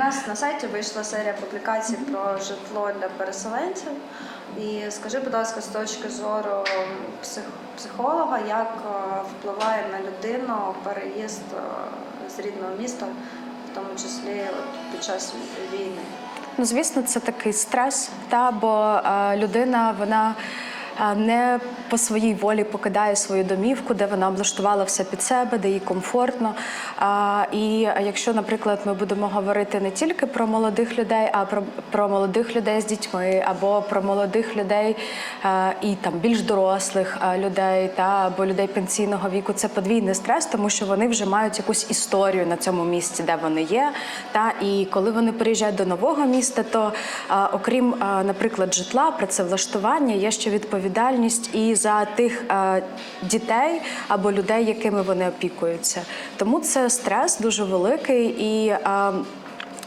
нас на сайті вийшла серія публікацій про житло для переселенців. І скажи, будь ласка, з точки зору псих, психолога, як е, впливає на людину переїзд е, з рідного міста, в тому числі от, під час війни? Ну, звісно, це такий стрес, та бо е, людина вона. Не по своїй волі покидає свою домівку, де вона облаштувала все під себе, де їй комфортно. І якщо, наприклад, ми будемо говорити не тільки про молодих людей, а про, про молодих людей з дітьми, або про молодих людей і там більш дорослих людей, та або людей пенсійного віку, це подвійний стрес, тому що вони вже мають якусь історію на цьому місці, де вони є. Та і коли вони переїжджають до нового міста, то окрім, наприклад, житла, працевлаштування, є ще відповідальність і за тих е, дітей або людей, якими вони опікуються. Тому це стрес дуже великий і.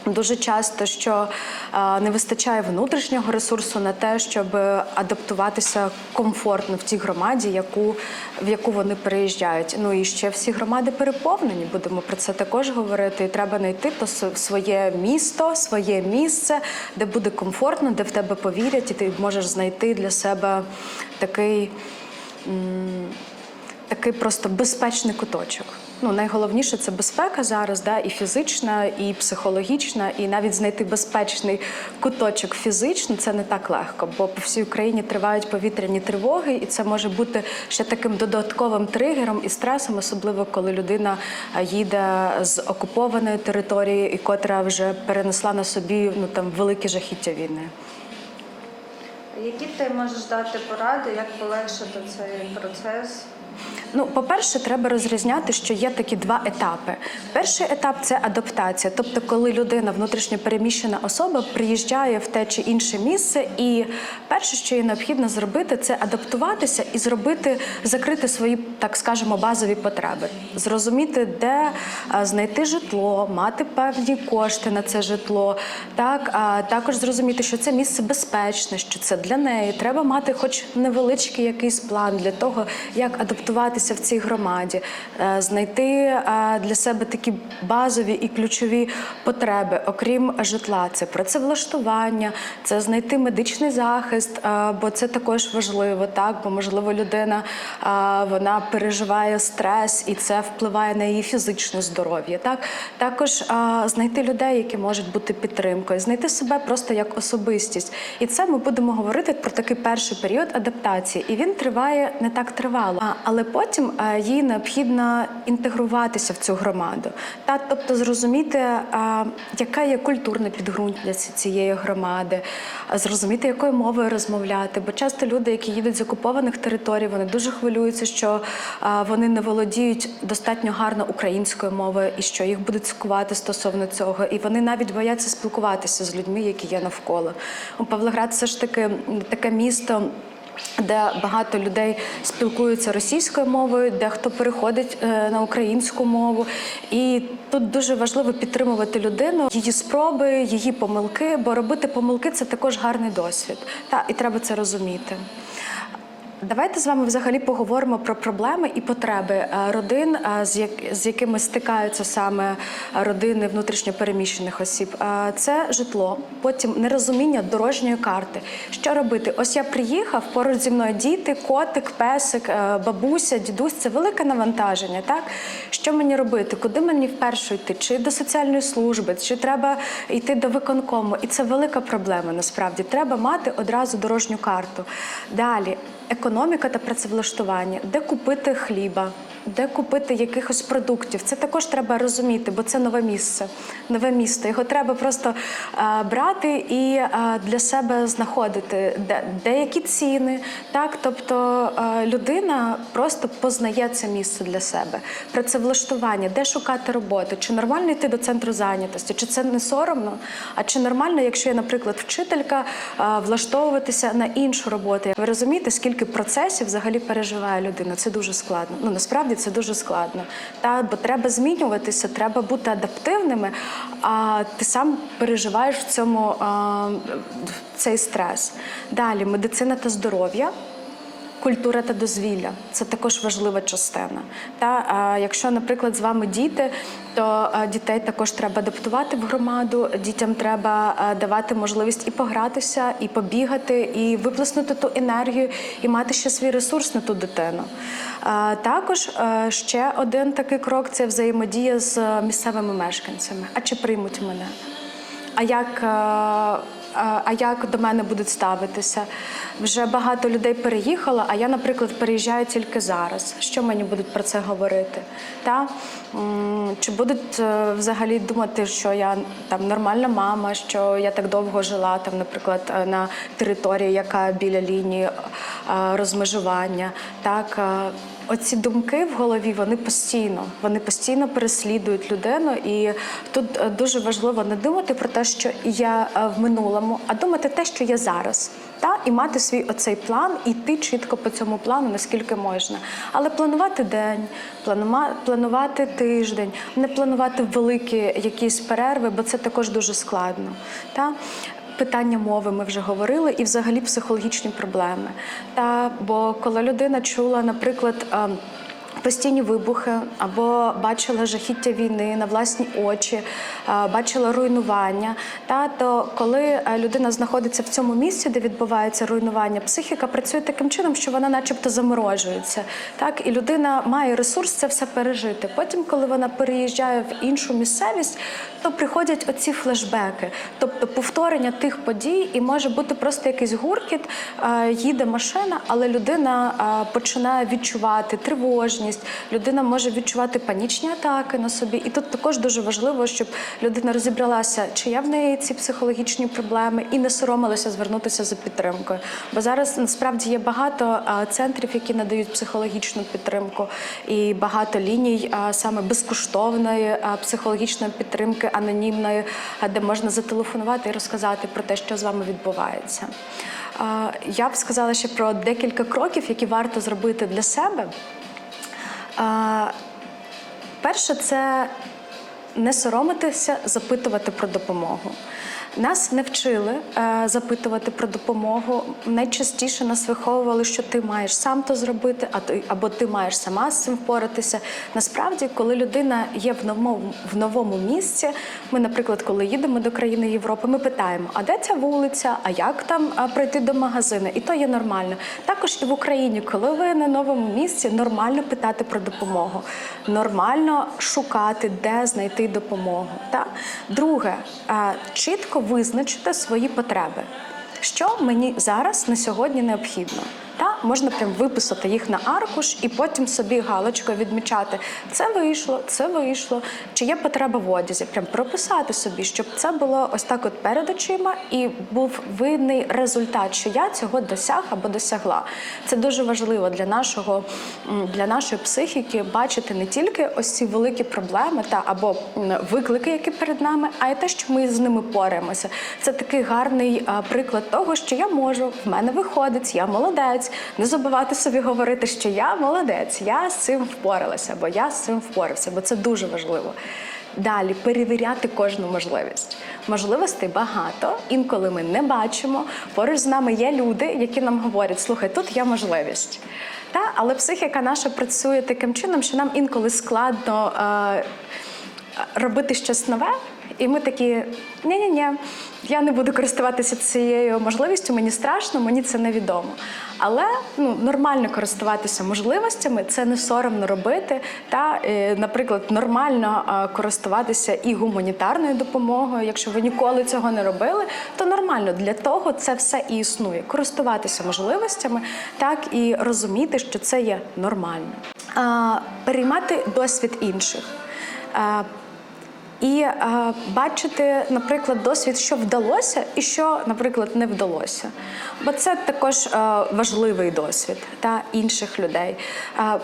Дуже часто, що е, не вистачає внутрішнього ресурсу на те, щоб адаптуватися комфортно в тій громаді, яку, в яку вони переїжджають. Ну і ще всі громади переповнені. Будемо про це також говорити. І треба знайти то своє місто, своє місце, де буде комфортно, де в тебе повірять, і ти можеш знайти для себе такий. Такий просто безпечний куточок. Ну найголовніше це безпека зараз, да, і фізична, і психологічна, і навіть знайти безпечний куточок фізично це не так легко, бо по всій Україні тривають повітряні тривоги, і це може бути ще таким додатковим тригером і стресом, особливо коли людина їде з окупованої території, і котра вже перенесла на собі ну там великі жахіття війни. Які ти можеш дати поради, як полегшити цей процес? Ну, по-перше, треба розрізняти, що є такі два етапи. Перший етап це адаптація, тобто, коли людина, внутрішньо переміщена особа, приїжджає в те чи інше місце, і перше, що їй необхідно зробити, це адаптуватися і зробити, закрити свої, так скажемо, базові потреби, зрозуміти, де знайти житло, мати певні кошти на це житло. Так, а також зрозуміти, що це місце безпечне, що це для неї. Треба мати, хоч невеличкий якийсь план для того, як адаптуватися в цій громаді, е, знайти е, для себе такі базові і ключові потреби, окрім житла. Це працевлаштування, це знайти медичний захист, е, бо це також важливо, так бо можливо людина вона переживає стрес, і це впливає на її фізичне здоров'я. Так також знайти людей, які можуть бути підтримкою, знайти себе просто як особистість. І це ми будемо говорити про такий перший період адаптації, і він триває не так тривало. Але потім е, їй необхідно інтегруватися в цю громаду, та тобто зрозуміти, е, яке є культурне підґрунтя цієї громади, е, зрозуміти, якою мовою розмовляти. Бо часто люди, які їдуть з окупованих територій, вони дуже хвилюються, що вони не володіють достатньо гарно українською мовою і що їх будуть цькувати стосовно цього. І вони навіть бояться спілкуватися з людьми, які є навколо. У Павлоград все ж таки таке місто. Де багато людей спілкуються російською мовою, де хто переходить е, на українську мову, і тут дуже важливо підтримувати людину, її спроби, її помилки, бо робити помилки це також гарний досвід. Та і треба це розуміти. Давайте з вами взагалі поговоримо про проблеми і потреби е, родин, е, з, якими стикаються саме родини внутрішньопереміщених осіб. Е, Це житло, потім нерозуміння дорожньої карти. Що робити? Ось я приїхав, поруч зі мною діти, котик, песик, бабуся, дідусь. Це велике навантаження. Так що мені робити? Куди мені вперше йти? Чи до соціальної служби, чи треба йти до виконкому? І це велика проблема. Насправді треба мати одразу дорожню карту. Далі економіка та працевлаштування, де купити хліба, де купити якихось продуктів. Це також треба розуміти, бо це нове місце, нове місто. Його треба просто е, брати і е, для себе знаходити, де, деякі ціни. Так, тобто е, людина просто познає це місце для себе. Працевлаштування, де шукати роботу, чи нормально йти до центру зайнятості, чи це не соромно, а чи нормально, якщо я, наприклад, вчителька, влаштовуватися на іншу роботу. Ви розумієте, скільки процесів взагалі переживає людина? Це дуже складно. Ну насправді це дуже складно. Та бо треба змінюватися, треба бути адаптивними. А ти сам переживаєш в цьому а, цей стрес. Далі медицина та здоров'я. Культура та дозвілля це також важлива частина. Та а, якщо, наприклад, з вами діти, то дітей також треба адаптувати в громаду. Дітям треба давати можливість і погратися, і побігати, і виплеснути ту енергію, і мати ще свій ресурс на ту дитину. Також ще один такий крок це взаємодія з місцевими мешканцями. А чи приймуть мене? А як, а як до мене будуть ставитися? Вже багато людей переїхало, а я, наприклад, переїжджаю тільки зараз. Що мені будуть про це говорити? Та? Чи будуть е, взагалі думати, що я там нормальна мама, що я так довго жила, там, наприклад, е, на території, яка біля лінії е, розмежування? Так, Оці думки в голові вони постійно, вони постійно переслідують людину, і тут е, дуже важливо не думати про те, що я е, в минулому, а думати те, що я зараз. Та і мати свій оцей план, і йти чітко по цьому плану, наскільки можна. Але планувати день, планувати тиждень, не планувати великі якісь перерви, бо це також дуже складно. Та? Питання мови ми вже говорили, і взагалі психологічні проблеми. Та бо коли людина чула, наприклад. Постійні вибухи або бачила жахіття війни на власні очі, е, бачила руйнування. Та то коли е, людина знаходиться в цьому місці, де відбувається руйнування, психіка працює таким чином, що вона, начебто, заморожується. Так і людина має ресурс це все пережити. Потім, коли вона переїжджає в іншу місцевість, то приходять оці флешбеки, тобто повторення тих подій, і може бути просто якийсь гуркіт, е, їде машина, але людина починає відчувати тривожність, людина може відчувати панічні атаки на собі. І тут також дуже важливо, щоб людина розібралася, чи є в неї ці психологічні проблеми, і не соромилася звернутися за підтримкою. Бо зараз насправді є багато центрів, які надають психологічну підтримку, і багато ліній саме безкоштовної психологічної підтримки, анонімної, де можна зателефонувати і розказати про те, що з вами відбувається. Я б сказала ще про декілька кроків, які варто зробити для себе. Е, Перше, це не соромитися, запитувати про допомогу. Нас не вчили е, запитувати про допомогу. Найчастіше нас виховували, що ти маєш сам то зробити, а ти або ти маєш сама з цим впоратися. Насправді, коли людина є в новому в новому місці, ми, наприклад, коли їдемо до країни Європи, ми питаємо, а де ця вулиця, а як там пройти до магазину? І то є нормально. Також і в Україні, коли ви на новому місці, нормально питати про допомогу, нормально шукати, де знайти допомогу. Та? Друге, а, чітко визначити свої потреби. Що мені зараз на сьогодні необхідно? Та можна прям виписати їх на аркуш і потім собі галочкою відмічати. Це вийшло, це вийшло. Чи є потреба в одязі? Прям прописати собі, щоб це було ось так, от перед очима, і був видний результат, що я цього досяг або досягла. Це дуже важливо для нашого для нашої психіки бачити не тільки ось ці великі проблеми та або виклики, які перед нами, а й те, що ми з ними пораємося. Це такий гарний приклад того, що я можу, в мене виходить, я молодець. Не забувати собі говорити, що я молодець, я з цим впоралася, бо я з цим впорався, бо це дуже важливо. Далі перевіряти кожну можливість. Можливостей багато. Інколи ми не бачимо. Поруч з нами є люди, які нам говорять: слухай, тут є можливість. Та, але психіка наша працює таким чином, що нам інколи складно е, робити щось нове. І ми такі: ні-ні-ні, я не буду користуватися цією можливістю, мені страшно, мені це невідомо. Але ну, нормально користуватися можливостями, це не соромно робити. Та, е, наприклад, нормально користуватися і гуманітарною допомогою. Якщо ви ніколи цього не робили, то нормально для того це все і існує. Користуватися можливостями, так і розуміти, що це є нормально. Переймати досвід інших. І е, бачити, наприклад, досвід, що вдалося, і що, наприклад, не вдалося. Бо це також е, важливий досвід та інших людей. Е,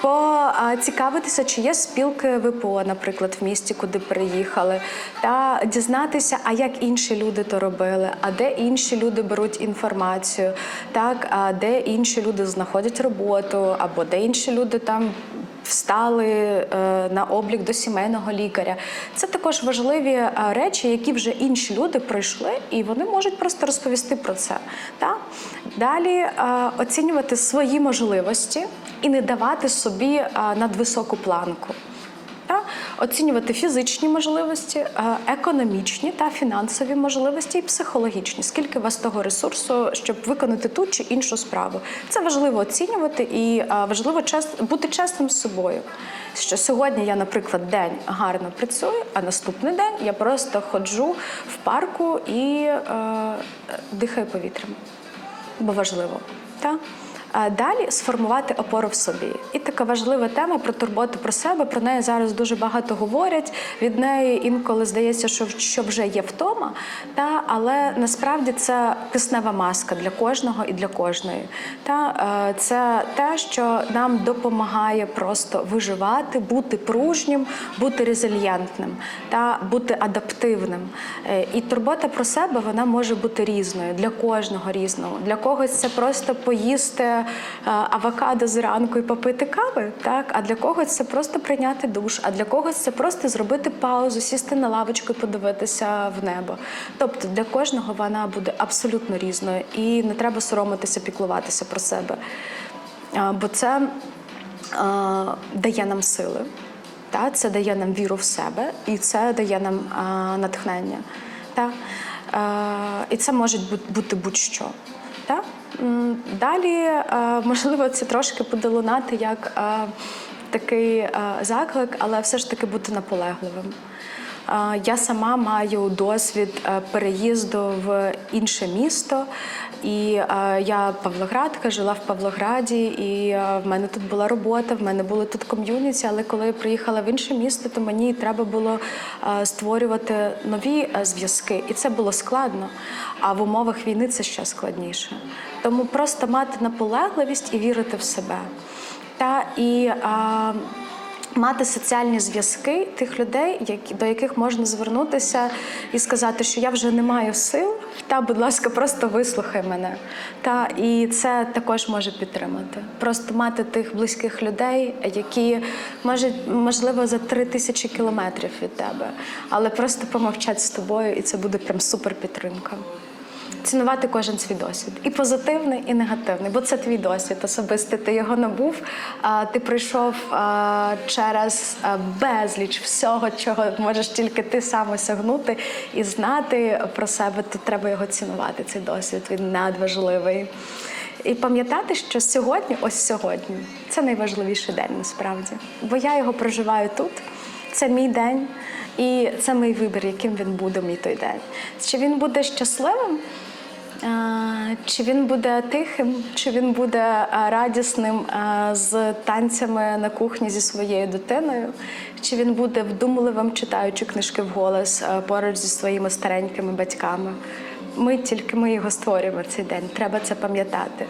Поцікавитися, чи є спілки ВПО, наприклад, в місті, куди приїхали, та дізнатися, а як інші люди то робили, а де інші люди беруть інформацію, так, а де інші люди знаходять роботу, або де інші люди там встали е, на облік до сімейного лікаря. Це також важливі е, речі, які вже інші люди пройшли, і вони можуть просто розповісти про це. Та? Далі е, оцінювати свої можливості і не давати собі надвисоку планку. Та оцінювати фізичні можливості, е, економічні та фінансові можливості і психологічні. Скільки у вас того ресурсу, щоб виконати ту чи іншу справу? Це важливо оцінювати і е, важливо бути чесним з собою. Що сьогодні я, наприклад, день гарно працюю, а наступний день я просто ходжу в парку і е, дихаю повітрям бо важливо. Та? Далі сформувати опору в собі. І така важлива тема про турботу про себе. Про неї зараз дуже багато говорять. Від неї інколи здається, що, що вже є втома. Та? Але насправді це киснева маска для кожного і для кожної. Та? Е, Це те, що нам допомагає просто виживати, бути пружнім, бути резильєнтним та бути адаптивним. Е, І турбота про себе вона може бути різною для кожного різного. Для когось це просто поїсти е, авокадо зранку і попити кави, так а для когось це просто прийняти душ, а для когось це просто зробити паузу, сісти на лавочку і подивитися в небо. Тобто для кожного вона буде абсолютно різною, і не треба соромитися, піклуватися про себе. Бо це дає нам сили, це дає нам віру в себе, і це дає нам натхнення. І це може бути будь-що. Та? Далі, можливо, це трошки буде лунати як такий заклик, але все ж таки бути наполегливим. Я сама маю досвід е, переїзду в інше місто, і е, я Павлоградка, жила в Павлограді, і е, в мене тут була робота, в мене були тут ком'юніті. Але коли я приїхала в інше місто, то мені треба було створювати нові зв'язки, і це було складно. А в умовах війни це ще складніше. Тому просто мати наполегливість і вірити в себе. Та і а, мати соціальні зв'язки тих людей, які, до яких можна звернутися і сказати, що я вже не маю сил, та, будь ласка, просто вислухай мене. Та, і це також може підтримати. Просто мати тих близьких людей, які може, можливо за три тисячі кілометрів від тебе, але просто помовчать з тобою, і це буде прям супер підтримка. Цінувати кожен свій досвід, і позитивний, і негативний, бо це твій досвід особистий. Ти його набув. Ти пройшов а, через безліч всього, чого можеш тільки ти сам осягнути і знати про себе. То треба його цінувати. Цей досвід він надважливий. І пам'ятати, що сьогодні, ось сьогодні, це найважливіший день насправді. Бо я його проживаю тут. Це мій день, і це мій вибір, яким він буде мій той день. Чи він буде щасливим? Чи він буде тихим, чи він буде радісним з танцями на кухні зі своєю дитиною, чи він буде вдумливим, читаючи книжки вголос поруч зі своїми старенькими батьками. Ми тільки ми його створюємо цей день. Треба це пам'ятати.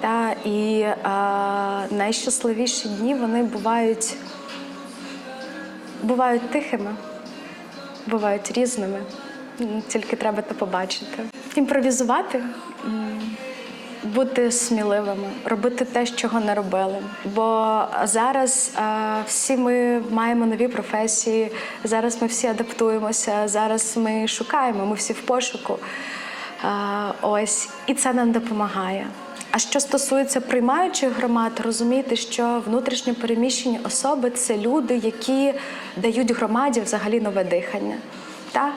Та і а, найщасливіші дні вони бувають бувають тихими, бувають різними. Тільки треба це побачити. Імпровізувати, бути сміливими, робити те, чого не робили. Бо зараз е, всі ми маємо нові професії, зараз ми всі адаптуємося, зараз ми шукаємо, ми всі в пошуку. Е, ось, і це нам допомагає. А що стосується приймаючих громад, розумієте, що внутрішньо переміщені особи це люди, які дають громаді взагалі нове дихання. Та?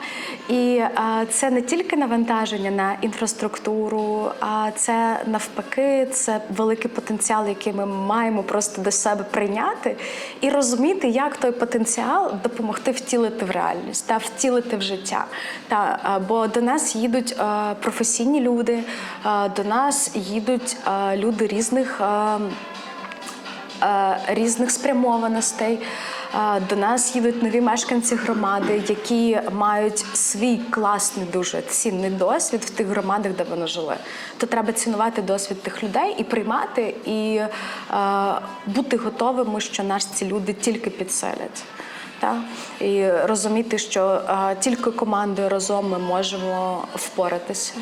І а, це не тільки навантаження на інфраструктуру, а це навпаки, це великий потенціал, який ми маємо просто до себе прийняти і розуміти, як той потенціал допомогти втілити в реальність та втілити в життя. Та, а, бо до нас їдуть а, професійні люди, а, до нас їдуть а, люди різних. а, різних спрямованостей. Е, До нас їдуть нові мешканці громади, які мають свій класний, дуже цінний досвід в тих громадах, де вони жили. То треба цінувати досвід тих людей і приймати, і е, бути готовими, що нас ці люди тільки підселять. Та? І розуміти, що е, тільки командою разом ми можемо впоратися.